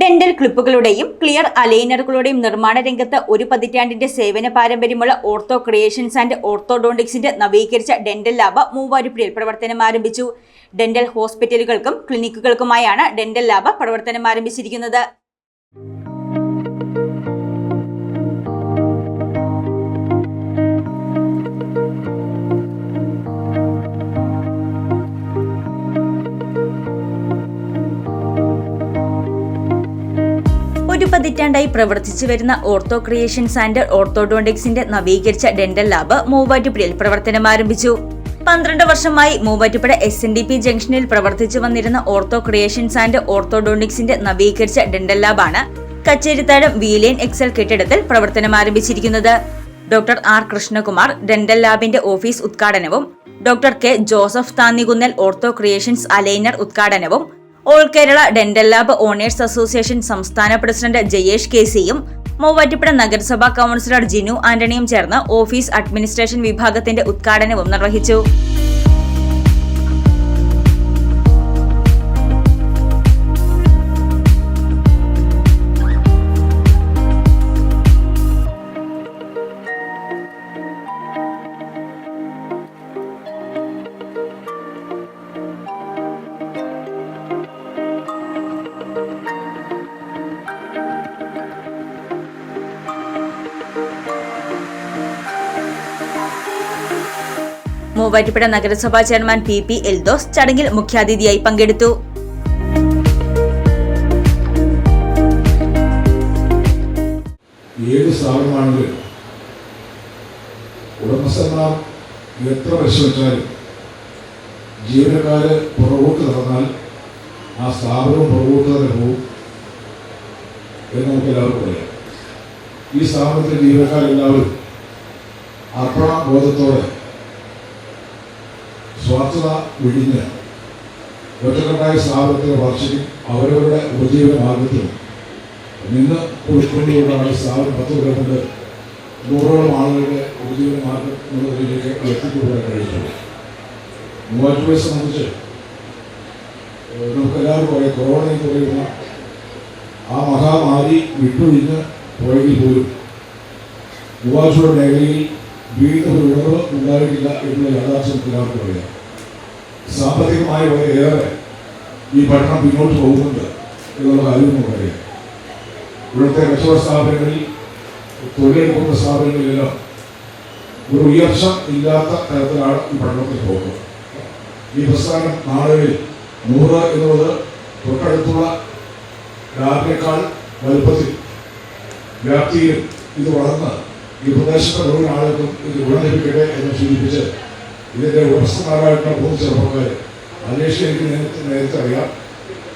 Dental ക്ലിപ്പുകളുടെയും clear അലൈനറുകളുടെയും നിർമ്മാണ രംഗത്ത് ഒരു പതിറ്റാണ്ടിന്റെ സേവന പാരമ്പര്യമുള്ള ഓർത്തോ ക്രിയേഷൻസ് ആൻഡ് ഓർത്തോഡോണ്ടിക്സിന്റെ നവീകരിച്ച ഡെന്റൽ ലാബ് മൂവാറ്റുപുഴയിൽ പ്രവർത്തനം ആരംഭിച്ചു. ഡെന്റൽ ഹോസ്പിറ്റലുകൾക്കും ക്ലിനിക്കുകൾക്കുമായാണ് ഡെന്റൽ ലാബ് പ്രവർത്തനം ആരംഭിച്ചിരിക്കുന്നത്. പതിറ്റാണ്ടായി പ്രവർത്തിച്ചു വരുന്ന ഓർത്തോ ക്രിയേഷൻ ആൻഡ് ഓർത്തോഡോണ്ടിക്സിന്റെ നവീകരിച്ച ഡെന്റൽ ലാബ് മൂവാറ്റുപുഴയിൽ പ്രവർത്തനം ആരംഭിച്ചു. പന്ത്രണ്ട് വർഷമായി Muvattupuzha S N D P ജംഗ്ഷനിൽ പ്രവർത്തിച്ചു വന്നിരുന്ന ഓർത്തോ ക്രിയേഷൻസ് ആൻഡ് ഓർത്തോഡോണ്ടിക്സിന്റെ നവീകരിച്ച ഡെന്റൽ ലാബാണ് കച്ചേരിത്താഴം വീലേൻ എക്സൽ കെട്ടിടത്തിൽ പ്രവർത്തനം ആരംഭിച്ചിരിക്കുന്നത്. ഡോക്ടർ ആർ കൃഷ്ണകുമാർ ഡെന്റൽ ലാബിന്റെ ഓഫീസ് ഉദ്ഘാടനവും doctor K Joseph Thannikunnal ortho creations aligner ഉദ്ഘാടനവും all Kerala dental lab owners association സംസ്ഥാന പ്രസിഡന്റ് ജയേഷ് കെ സിയും മൂവാറ്റുപുഴ നഗരസഭാ കൗൺസിലർ ജിനു ആന്റണിയും ചേർന്ന് ഓഫീസ് അഡ്മിനിസ്ട്രേഷൻ വിഭാഗത്തിന്റെ ഉദ്ഘാടനവും നിർവഹിച്ചു മൂവാറ്റുപുഴ നഗരസഭാ ചെയർമാൻ പി പി എൽദോസ് ചടങ്ങിൽ മുഖ്യാതിഥിയായി പങ്കെടുത്തു. ഏത് സ്ഥാപനമാണെങ്കിലും ഉടമസ്ഥന്മാർ എത്ര പരിശ്രമിച്ചാലും ജീവനക്കാര് പുറകോട്ട് നടന്നാൽ ആ സ്ഥാപനവും പുറകോട്ട് തന്നെ പോകും എന്ന് നമുക്ക് എല്ലാവർക്കും അറിയാം. ഈ സ്ഥാപനത്തിലെ ജീവനക്കാരെല്ലാവരും അർപ്പണ ബോധത്തോടെ സ്വാർത്ഥത ഒഴിഞ്ഞ് ഒറ്റക്കെട്ടായ സ്ഥാപനത്തിന്റെ വളർച്ചയ്ക്കും അവരവരുടെ ഉപജീവന മാർഗത്തിലും നിന്ന് കൊടുക്കൊണ്ടുകൊണ്ടാണ് സ്ഥാപനം പത്ത് കൊണ്ട് നൂറോളം ആളുകളുടെ ഉപജീവന മാർഗം എന്നുള്ളതിലേക്ക് എത്തിക്കൊണ്ടുവരാൻ കഴിഞ്ഞിട്ടുണ്ട് മൂവാറ്റുപുഴയെ സംബന്ധിച്ച് നമുക്കെല്ലാവർക്കും അറിയാം കൊറോണ എന്ന് പറയുന്ന ആ മഹാമാരി വിട്ടൊഴിഞ്ഞ് പോയെങ്കിൽ പോലും മൂവാറ്റുപുഴ മേഖലയിൽ വീണ്ടും ഒരു ഉണർവ് ഉണ്ടായിട്ടില്ല എന്നുള്ള യാഥാർത്ഥ്യം എല്ലാവർക്കും അറിയാം സാമ്പത്തികമായ വളരെയേറെ ഈ പഠനം പിന്നോട്ട് പോകുന്നുണ്ട് എന്നുള്ള കാര്യം നമുക്കറിയാം ഇവിടുത്തെ കച്ചവട സ്ഥാപനങ്ങളിൽ തൊഴിലെടുക്കുന്ന സ്ഥാപനങ്ങളിലെല്ലാം ഒരു ഉയർച്ച ഇല്ലാത്ത തരത്തിലാണ് ഈ പഠനത്തിൽ പോകുന്നത്. ഈ പ്രസ്ഥാനം നാളുകളിൽ നൂറ് എന്നുള്ളത് തൊട്ടടുത്തുള്ള ലാബിനേക്കാൾ വലുപ്പത്തിൽ വ്യാപ്തിയിലും ഇത് വളർന്ന് ഈ പ്രദേശത്തെ മുഴുവൻ ആളുകൾക്കും ഇത് ഗുണം എന്ന് സൂചിപ്പിച്ച് ഇതിന്റെ ഉടമസ്ഥന്മാരായിട്ടുള്ള മൂന്ന് ചെറുപ്പക്കാർ. എനിക്ക് നേരത്തെ അറിയാം.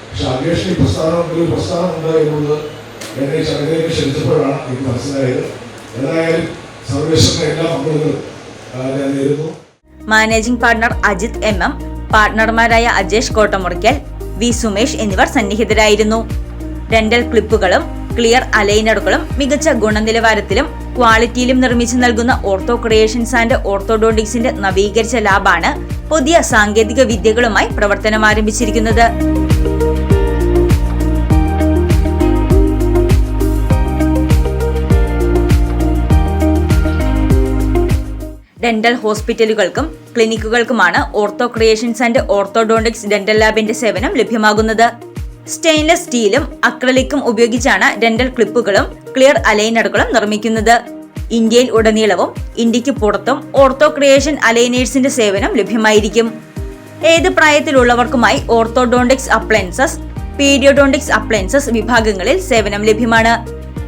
പക്ഷെ ഈ പ്രസ്ഥാനം ഒരു പ്രസ്ഥാനമുണ്ട് എന്നുള്ളത് എന്നെ ചടങ്ങിലേക്ക് ക്ഷണിച്ചപ്പോഴാണ് എനിക്ക് മനസ്സിലായത്. എന്തായാലും എല്ലാ അംഗങ്ങളും ഞാൻ നേരുന്നു. Managing partner Ajith M M പാർട്ണർമാരായ Ajesh Kottamurickal V Sumesh എന്നിവർ സന്നിഹിതരായിരുന്നു. ഡെന്റൽ ക്ലിപ്പുകളും ക്ലിയർ അലൈനറുകളും മികച്ച ഗുണനിലവാരത്തിലും ക്വാളിറ്റിയിലും നിർമ്മിച്ചു നൽകുന്ന ഓർത്തോ ക്രിയേഷൻസ് ആൻഡ് ഓർത്തോഡോണ്ടിക്സിന്റെ നവീകരിച്ച ലാബാണ് പുതിയ സാങ്കേതിക വിദ്യകളുമായി പ്രവർത്തനം ആരംഭിച്ചിരിക്കുന്നത്. ഡെന്റൽ ഹോസ്പിറ്റലുകൾക്കും ക്ലിനിക്കുകൾക്കുമാണ് ortho creations and orthodontics dental ലാബിന്റെ സേവനം ലഭ്യമാകുന്നത്. സ്റ്റെയിൻലെസ് സ്റ്റീലും അക്രലിക്കും ഉപയോഗിച്ചാണ് ഡെന്റൽ ക്ലിപ്പുകളും ക്ലിയർ അലൈനറുകളും നിർമ്മിക്കുന്നത്. ഇന്ത്യയിൽ ഉടനീളവും ഇന്ത്യയ്ക്ക് പുറത്തും ഓർത്തോ ക്രിയേഷൻ അലൈനേഴ്സിന്റെ സേവനം ലഭ്യമായിരിക്കും. ഏത് പ്രായത്തിലുള്ളവർക്കുമായി ഓർത്തോഡോണ്ടിക്സ് അപ്ലയൻസസ് പീഡിയോഡോണ്ടിക്സ് അപ്ലയൻസസ് വിഭാഗങ്ങളിൽ സേവനം ലഭ്യമാണ്.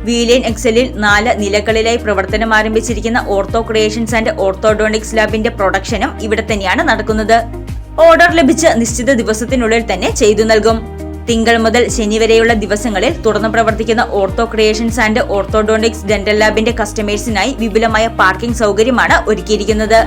വീലൈൻ എക്സലിൽ നാല് നിലകളിലായി പ്രവർത്തനം ആരംഭിച്ചിരിക്കുന്ന ഓർത്തോ ക്രിയേഷൻസ് ആൻഡ് ഓർത്തോഡോണ്ടിക്സ് ലാബിന്റെ പ്രൊഡക്ഷനും ഇവിടെ തന്നെയാണ് നടക്കുന്നത്. ഓർഡർ ലഭിച്ച നിശ്ചിത ദിവസത്തിനുള്ളിൽ തന്നെ ചെയ്തു നൽകും. തിങ്കൾ മുതൽ ശനി വരെയുള്ള ദിവസങ്ങളിൽ തുറന്നു പ്രവർത്തിക്കുന്ന ortho creations and orthodontics dental ലാബിന്റെ കസ്റ്റമേഴ്സിനായി വിപുലമായ പാർക്കിംഗ് സൗകര്യമാണ് ഒരുക്കിയിരിക്കുന്നത്.